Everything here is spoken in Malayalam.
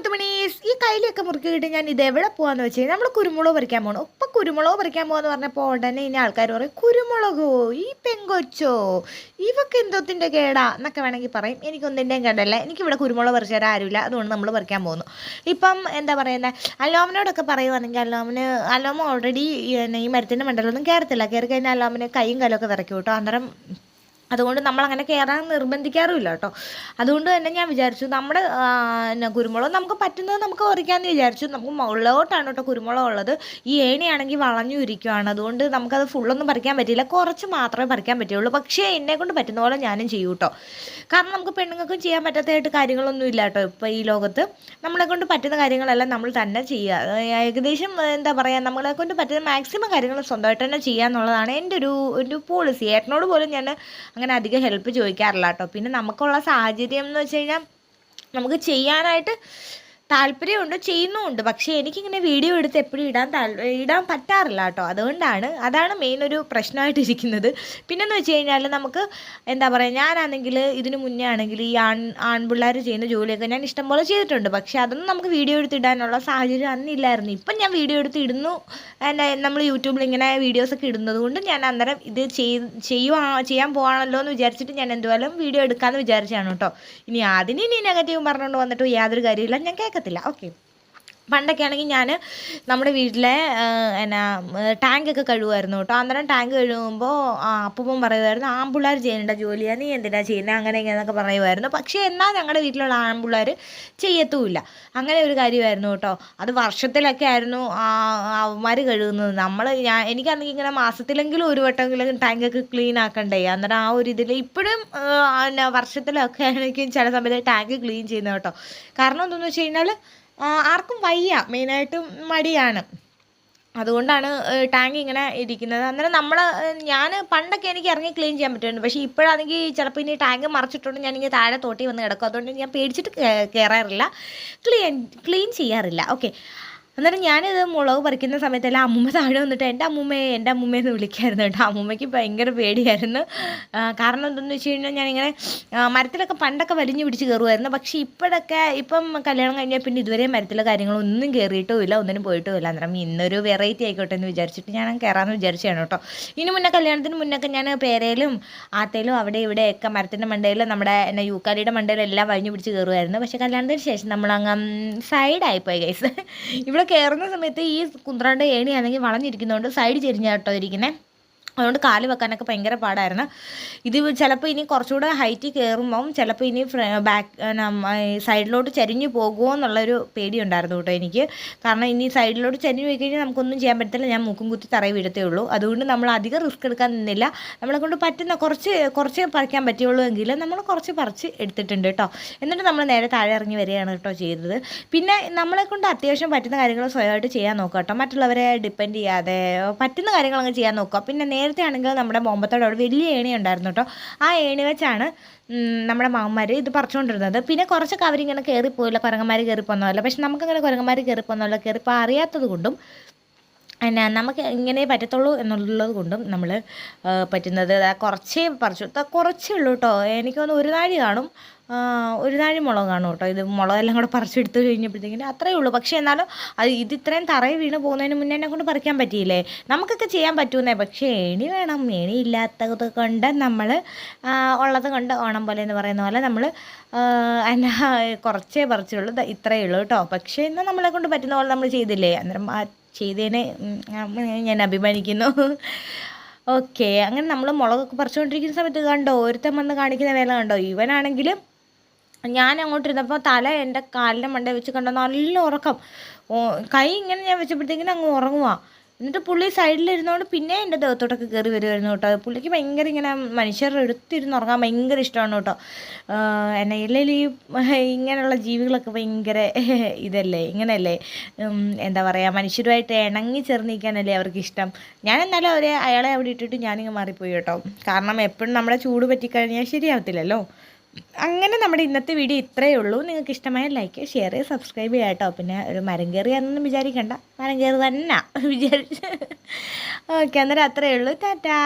മുത്തുമണീസ് ഈ കയ്യിലൊക്കെ മുറുക്കി കിട്ടി ഞാൻ ഇത് എവിടെ പോകാന്ന് വെച്ച് കഴിഞ്ഞാൽ നമ്മൾ കുരുമുളക് പറിക്കാൻ പോകണം ഇപ്പം കുരുമുളക് പറിക്കാൻ പോകാന്ന് പറഞ്ഞപ്പോൾ ഉടനെ ഇനി ആൾക്കാർ പറയും കുരുമുളകോ ഈ പെങ്കൊച്ചോ ഇവക്ക് എന്തോത്തിന്റെ കേടാ? എന്നൊക്കെ വേണമെങ്കിൽ പറയും. എനിക്കൊന്നിന്റെയും കേടല്ല. എനിക്കിവിടെ കുരുമുളക് പറിച്ചു തരാൻ ആരുമില്ല. അതുകൊണ്ട് നമ്മൾ പറിക്കാൻ പോകുന്നു ഇപ്പം എന്താ പറയുന്നത് അലോമനോടൊക്കെ പറയുവാണെങ്കിൽ അലോമന് അലോമ ഓൾറെഡി ഈ മരത്തിന്റെ മണ്ടലൊന്നും കയറത്തില്ല കയറി കഴിഞ്ഞാൽ അലോമന് കൈയും കാലൊക്കെ വിറയ്ക്കും കേട്ടോ. അന്നേരം അതുകൊണ്ട് നമ്മളങ്ങനെ കയറാൻ നിർബന്ധിക്കാറുമില്ല കേട്ടോ അതുകൊണ്ട് തന്നെ ഞാൻ വിചാരിച്ചു നമ്മുടെ പിന്നെ കുരുമുളക് നമുക്ക് പറ്റുന്നത് നമുക്ക് ഉറിക്കാമെന്ന് വിചാരിച്ചു. നമുക്ക് മുകളിലോട്ടാണ് കേട്ടോ കുരുമുളക് ഉള്ളത്. ഈ ഏണിയാണെങ്കിൽ വളഞ്ഞു ഇരിക്കുവാണ്. അതുകൊണ്ട് നമുക്കത് ഫുള്ളൊന്നും പറിക്കാൻ പറ്റില്ല കുറച്ച് മാത്രമേ പറിക്കാൻ പറ്റുള്ളൂ. പക്ഷേ എന്നെ കൊണ്ട് പറ്റുന്ന പോലെ ഞാനും ചെയ്യും കേട്ടോ കാരണം നമുക്ക് പെണ്ണുങ്ങൾക്കും ചെയ്യാൻ പറ്റാത്തതായിട്ട് കാര്യങ്ങളൊന്നും ഇല്ല കേട്ടോ ഇപ്പോൾ ഈ ലോകത്ത്. നമ്മളെ കൊണ്ട് പറ്റുന്ന കാര്യങ്ങളെല്ലാം നമ്മൾ തന്നെ ചെയ്യുക. ഏകദേശം എന്താ പറയുക നമ്മളെ കൊണ്ട് പറ്റുന്ന മാക്സിമം കാര്യങ്ങൾ സ്വന്തമായിട്ട് തന്നെ ചെയ്യുക എന്നുള്ളതാണ് എന്റെ ഒരു ഒരു പോളിസി ഏട്ടനോട് പോലും ഞാൻ അങ്ങനെ അധികം ഹെൽപ്പ് ചോദിക്കാറില്ല കേട്ടോ പിന്നെ നമുക്കുള്ള സാഹചര്യം എന്ന് വെച്ച് കഴിഞ്ഞാൽ നമുക്ക് ചെയ്യാനായിട്ട് താല്പര്യമുണ്ട് ചെയ്യുന്നുമുണ്ട്. പക്ഷേ എനിക്കിങ്ങനെ വീഡിയോ എടുത്ത് എപ്പോഴും ഇടാൻ ഇടാൻ പറ്റാറില്ല കേട്ടോ. അതുകൊണ്ടാണ് അതാണ് മെയിൻ ഒരു പ്രശ്നമായിട്ടിരിക്കുന്നത്. പിന്നെന്ന് വെച്ച് കഴിഞ്ഞാൽ നമുക്ക് എന്താ പറയുക ഞാനാണെങ്കിൽ ഇതിന് മുന്നേ ആണെങ്കിൽ ഈ ആൺ ആൺപിള്ളേർ ചെയ്യുന്ന ജോലിയൊക്കെ ഞാൻ ഇഷ്ടംപോലെ ചെയ്തിട്ടുണ്ട്. പക്ഷേ അതൊന്നും നമുക്ക് വീഡിയോ എടുത്ത് ഇടാനുള്ള സാഹചര്യം അന്നില്ലായിരുന്നു. ഇപ്പം ഞാൻ വീഡിയോ എടുത്ത് ഇടുന്നു. നമ്മൾ യൂട്യൂബിൽ ഇങ്ങനെ വീഡിയോസൊക്കെ ഇടുന്നത് കൊണ്ട് ഞാൻ അന്നേരം ഇത് ചെയ്യുവാ ചെയ്യാൻ പോകാണല്ലോ എന്ന് വിചാരിച്ചിട്ട് ഞാൻ എന്തുവായാലും വീഡിയോ എടുക്കാമെന്ന് വിചാരിച്ചാണ് കേട്ടോ. ഇനി അതിന് ഇനി നെഗറ്റീവ് പറഞ്ഞുകൊണ്ട് വന്നിട്ട് യാതൊരു കാര്യമില്ല ഞാൻ കേൾക്കത്തില്ല നടക്കത്തില്ല ഓക്കെ പണ്ടൊക്കെ ആണെങ്കിൽ ഞാൻ നമ്മുടെ വീട്ടിലെ എന്നാ ടാങ്കൊക്കെ കഴുകുമായിരുന്നു കേട്ടോ. അന്നേരം ടാങ്ക് കഴുകുമ്പോൾ അപ്പം പറയുമായിരുന്നു ആമ്പിള്ളേർ ചെയ്യേണ്ട ജോലിയാണ് നീ എന്തിനാ ചെയ്യുന്നത് അങ്ങനെ ഇങ്ങനെയൊക്കെ പറയുമായിരുന്നു. പക്ഷേ എന്നാൽ ഞങ്ങളുടെ വീട്ടിലുള്ള ആമ്പിള്ളേർ ചെയ്യത്തുമില്ല. അങ്ങനെ ഒരു കാര്യമായിരുന്നു കേട്ടോ. അത് വർഷത്തിലൊക്കെ ആയിരുന്നു അവന്മാർ കഴുകുന്നത്. നമ്മൾ ഞാൻ എനിക്കാണെങ്കിൽ ഇങ്ങനെ മാസത്തിലെങ്കിലും ഒരു വട്ടമെങ്കിലും ടാങ്കൊക്കെ ക്ലീൻ ആക്കണ്ടേ? അന്നേരം ആ ഒരു ഇതിൽ ഇപ്പോഴും വർഷത്തിലൊക്കെ ആണെങ്കിലും ചില സമയത്ത് ടാങ്ക് ക്ലീൻ ചെയ്യുന്നത് കേട്ടോ. കാരണം എന്തെന്ന് വെച്ച് കഴിഞ്ഞാൽ ആർക്കും വയ്യ. മെയിനായിട്ടും മടിയാണ്. അതുകൊണ്ടാണ് ടാങ്ക് ഇങ്ങനെ ഇരിക്കുന്നത്. അന്നേരം നമ്മൾ ഞാൻ പണ്ടൊക്കെ എനിക്ക് ഇറങ്ങി ക്ലീൻ ചെയ്യാൻ പറ്റുമായിരുന്നു. പക്ഷേ ഇപ്പോഴാണെങ്കിൽ ചിലപ്പോൾ ഇനി ടാങ്ക് മറിച്ചിട്ടുണ്ട് ഞാനിങ്ങനെ താഴെ തോട്ടി വന്ന് കിടക്കും. അതുകൊണ്ട് ഞാൻ പേടിച്ചിട്ട് കയറാറില്ല ക്ലീൻ ക്ലീൻ ചെയ്യാറില്ല. ഓക്കെ. അന്നേരം ഞാനിത് മുളക് പറിക്കുന്ന സമയത്തെല്ലാം അമ്മൂമ്മ താഴെ വന്നിട്ട് എന്റെ അമ്മൂമ്മയെ എന്റെ അമ്മൂമ്മയെന്ന് വിളിക്കായിരുന്നു കേട്ടോ. അമ്മൂമ്മയ്ക്ക് ഭയങ്കര പേടിയായിരുന്നു. കാരണം എന്തെന്ന് വെച്ച് കഴിഞ്ഞാൽ ഞാനിങ്ങനെ മരത്തിലൊക്കെ പണ്ടൊക്കെ വലിഞ്ഞു പിടിച്ച് കയറുമായിരുന്നു. പക്ഷേ ഇപ്പോഴൊക്കെ ഇപ്പം കല്യാണം കഴിഞ്ഞാൽ പിന്നെ ഇതുവരെ മരത്തിലെ കാര്യങ്ങളൊന്നും കയറിയിട്ടും ഇല്ല ഒന്നിനും പോയിട്ടും ഇല്ല അന്നേരം ഇന്നൊരു വെറൈറ്റി ആയിക്കോട്ടെ എന്ന് വിചാരിച്ചിട്ട് ഞാൻ കയറാമെന്ന് വിചാരിച്ചാണ് കേട്ടോ. ഇനി മുന്നേ കല്യാണത്തിന് മുന്നൊക്കെ ഞാൻ പേരയിലും ആത്തയിലും അവിടെ ഇവിടെയൊക്കെ മരത്തിന്റെ മണ്ടയിലും നമ്മുടെ എന്നെ യൂക്കാലിയുടെ മണ്ടയിലും എല്ലാം വലിഞ്ഞു പിടിച്ച് കയറുമായിരുന്നു. പക്ഷേ കല്യാണത്തിന് ശേഷം നമ്മളങ്ങ് സൈഡായിപ്പോയി ഗൈസ് ഇവിടെ കയറുന്ന സമയത്ത് ഈ കുന്ത്രാണ്ട് ഏണിയാണെങ്കിൽ വളഞ്ഞിരിക്കുന്നതുകൊണ്ട് സൈഡ് ചെരിഞ്ഞാട്ടോ ഇരിക്കുന്നത് അതുകൊണ്ട് കാൽ വെക്കാനൊക്കെ ഭയങ്കര പാടായിരുന്നു. ഇത് ചിലപ്പോൾ ഇനി കുറച്ചുകൂടെ ഹൈറ്റ് കയറുമ്പം ചിലപ്പോൾ ഇനി ബാക്ക് സൈഡിലോട്ട് ചരിഞ്ഞു പോകുമോ എന്നുള്ളൊരു പേടിയുണ്ടായിരുന്നു കേട്ടോ എനിക്ക്. കാരണം ഇനി സൈഡിലോട്ട് ചരിഞ്ഞു പോയി കഴിഞ്ഞാൽ നമുക്കൊന്നും ചെയ്യാൻ പറ്റത്തില്ല. ഞാൻ മൂക്കും കുത്തി തറയി വിടത്തേ ഉള്ളൂ. അതുകൊണ്ട് നമ്മൾ അധികം റിസ്ക് എടുക്കാൻ നിന്നില്ല. നമ്മളെ കൊണ്ട് പറ്റുന്ന കുറച്ച് കുറച്ച് പറിക്കാൻ പറ്റുള്ളൂ എങ്കിൽ നമ്മൾ കുറച്ച് പറിച്ച് എടുത്തിട്ടുണ്ട് കേട്ടോ. എന്നിട്ട് നമ്മൾ നേരെ താഴെ ഇറങ്ങി വരികയാണ് കേട്ടോ ചെയ്തത്. പിന്നെ നമ്മളെ കൊണ്ട് അത്യാവശ്യം പറ്റുന്ന കാര്യങ്ങൾ സ്വയമായിട്ട് ചെയ്യാൻ നോക്കുക കേട്ടോ. മറ്റുള്ളവരെ ഡിപ്പെൻഡ് ചെയ്യാതെ പറ്റുന്ന കാര്യങ്ങളങ്ങ് ചെയ്യാൻ നോക്കുക. പിന്നെ നേരെ നേരത്തെ ആണെങ്കിൽ നമ്മുടെ മോമ്പത്തോട് അവിടെ വലിയ ഏണി ഉണ്ടായിരുന്നു കേട്ടോ. ആ ഏണി വെച്ചാണ് നമ്മുടെ മാമന്മാർ ഇത് പറിച്ചുകൊണ്ടിരുന്നത്. പിന്നെ കുറച്ചൊക്കെ അവരിങ്ങനെ കയറിപ്പോയില്ല കുരങ്ങന്മാർ കയറിപ്പോന്നല്ല പക്ഷെ നമുക്കങ്ങനെ കുരങ്ങന്മാർ കയറിപ്പോന്നല്ല കയറിപ്പോൾ അറിയാത്തത് കൊണ്ടും എന്നാ നമുക്ക് ഇങ്ങനെ പറ്റത്തുള്ളൂ എന്നുള്ളത് കൊണ്ടും നമ്മൾ പറ്റുന്നത്. കുറച്ചേ പറിച്ചു. കുറച്ചേ ഉള്ളൂ കേട്ടോ. എനിക്ക് തോന്നുന്നു ഒരു നാഴി കാണും. ഒരു നാഴി മുളക് കാണും കേട്ടോ. ഇത് മുളകെല്ലാം കൂടെ പറിച്ചെടുത്ത് കഴിഞ്ഞപ്പോഴത്തേക്കിന് അത്രയേ ഉള്ളൂ. പക്ഷേ എന്നാലും അത് ഇത് ഇത്രയും തറയിൽ വീണ് പോകുന്നതിന് മുന്നേ എന്നെ കൊണ്ട് പറിക്കാൻ പറ്റിയില്ലേ? നമുക്കൊക്കെ ചെയ്യാൻ പറ്റുമെന്നേ. പക്ഷേ എണി വേണം. ഏണി ഇല്ലാത്തത് കൊണ്ട് നമ്മൾ ഉള്ളത് കൊണ്ട് ഓണം പോലെ എന്ന് പറയുന്ന പോലെ നമ്മൾ എന്നാ കുറച്ചേ പറിച്ചുള്ളൂ. ഇത്രയേ ഉള്ളൂ കേട്ടോ. പക്ഷേ എന്നാൽ നമ്മളെ കൊണ്ട് പറ്റുന്ന പോലെ നമ്മൾ ചെയ്തില്ലേ? അന്നേരം ചെയ്തതിനെ ഞാൻ അഭിമാനിക്കുന്നു. ഓക്കെ. അങ്ങനെ നമ്മൾ മുളകൊക്കെ പറിച്ചുകൊണ്ടിരിക്കുന്ന സമയത്ത് കണ്ടോ? ഒരുത്തം വന്ന് കാണിക്കുന്ന വേല കണ്ടോ? ഇവനാണെങ്കിലും ഞാൻ അങ്ങോട്ടിരുന്നപ്പോൾ തല എന്റെ കാലിന്റെ മണ്ടയിൽ വെച്ച് കണ്ട നല്ല ഉറക്കം. കൈ ഇങ്ങനെ ഞാൻ വെച്ചപ്പോഴത്തേക്കിനും അങ്ങ് ഉറങ്ങുക എന്നിട്ട് പുള്ളി സൈഡിലിരുന്നോണ്ട് പിന്നെ എന്റെ ദേഹത്തോട്ടൊക്കെ കയറി വരുമായിരുന്നു കേട്ടോ. പുള്ളിക്ക് ഭയങ്കര ഇങ്ങനെ മനുഷ്യർ എടുത്തിരുന്ന് ഉറങ്ങാൻ ഭയങ്കര ഇഷ്ടമാണ് കേട്ടോ. എന്നെ ഇല്ലെങ്കിൽ ഈ ഇങ്ങനെയുള്ള ജീവികളൊക്കെ ഭയങ്കര ഇതല്ലേ ഇങ്ങനെയല്ലേ? എന്താ പറയുക മനുഷ്യരുമായിട്ട് ഇണങ്ങി ചേർന്നിരിക്കാനല്ലേ അവർക്ക് ഇഷ്ടം. ഞാൻ എന്നാലും അവരെ അയാളെ അവിടെ ഇട്ടിട്ട് ഞാനിങ്ങ് മാറിപ്പോയി കേട്ടോ. കാരണം എപ്പോഴും നമ്മുടെ ചൂട് പറ്റിക്കഴിഞ്ഞാൽ ശരിയാവത്തില്ലല്ലോ. അങ്ങനെ നമ്മുടെ ഇന്നത്തെ വീഡിയോ ഇത്രയേ ഉള്ളൂ. നിങ്ങൾക്ക് ഇഷ്ടമായ ലൈക്ക് ഷെയർ ചെയ്യുക സബ്സ്ക്രൈബ് ചെയ്യുക കേട്ടോ. പിന്നെ ഒരു മരം കയറിയാണെന്നൊന്നും വിചാരിക്കണ്ട. മരം കയറി തന്നെ വിചാരിച്ച്. ഓക്കെ അന്നേരം അത്രയേ ഉള്ളൂ. ടാറ്റാ.